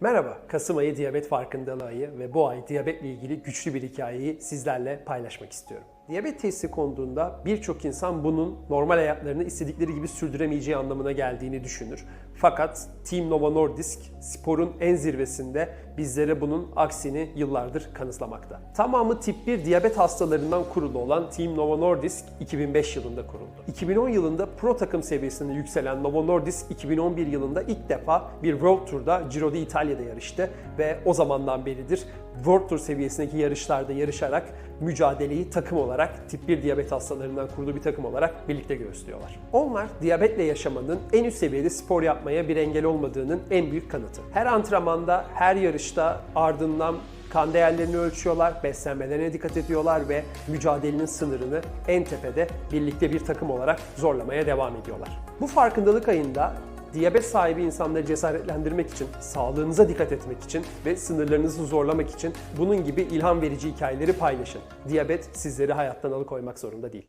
Merhaba, Kasım ayı diyabet farkındalığı ayı ve bu ay diyabetle ilgili güçlü bir hikayeyi sizlerle paylaşmak istiyorum. Diyabet teşhisi konduğunda birçok insan bunun normal hayatlarını istedikleri gibi sürdüremeyeceği anlamına geldiğini düşünür. Fakat Team Novo Nordisk sporun en zirvesinde bizlere bunun aksini yıllardır kanıtlamakta. Tamamı tip 1 diyabet hastalarından kurulu olan Team Novo Nordisk 2005 yılında kuruldu. 2010 yılında pro takım seviyesinde yükselen Novo Nordisk 2011 yılında ilk defa bir World Tour'da Giro d'Italia'da yarıştı ve o zamandan beridir World Tour seviyesindeki yarışlarda yarışarak mücadeleyi takım olarak tip 1 diyabet hastalarından kurulu bir takım olarak birlikte göğüslüyorlar. Onlar diyabetle yaşamanın en üst seviyede spor yapmaya bir engel olmadığının en büyük kanıtı. Her antrenmanda, her yarışta ardından kan değerlerini ölçüyorlar, beslenmelerine dikkat ediyorlar ve mücadelenin sınırını en tepede birlikte bir takım olarak zorlamaya devam ediyorlar. Bu farkındalık ayında diyabet sahibi insanları cesaretlendirmek için, sağlığınıza dikkat etmek için ve sınırlarınızı zorlamak için bunun gibi ilham verici hikayeleri paylaşın. Diyabet sizleri hayattan alıkoymak zorunda değil.